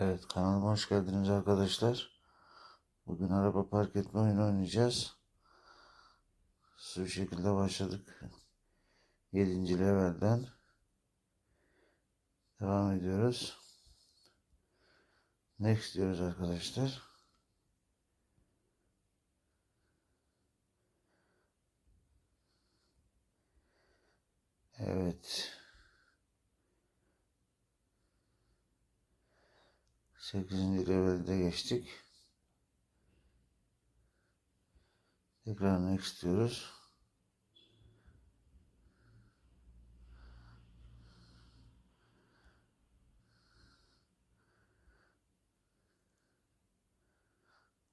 Evet kanalıma hoş geldiniz arkadaşlar. Bugün araba park etme oyunu oynayacağız. Şu şekilde başladık. 7. levelden. Devam ediyoruz. Next diyoruz arkadaşlar. Evet. 8. levelde geçtik. Tekrar next diyoruz.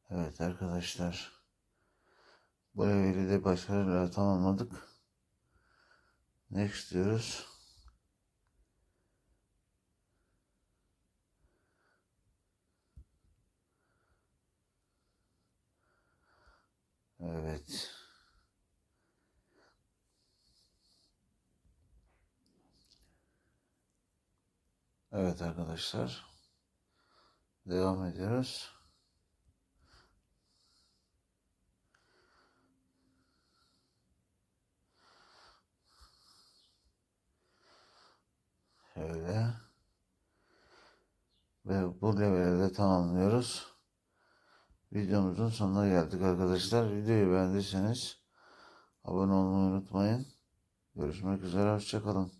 Evet arkadaşlar. Bu leveli de başarıyla tamamladık. Next diyoruz. Evet. Evet arkadaşlar. Devam ediyoruz. Şöyle. Ve bu leveli de tamamlıyoruz. Videomuzun sonuna geldik arkadaşlar. Videoyu beğendiyseniz abone olmayı unutmayın. Görüşmek üzere. Hoşçakalın.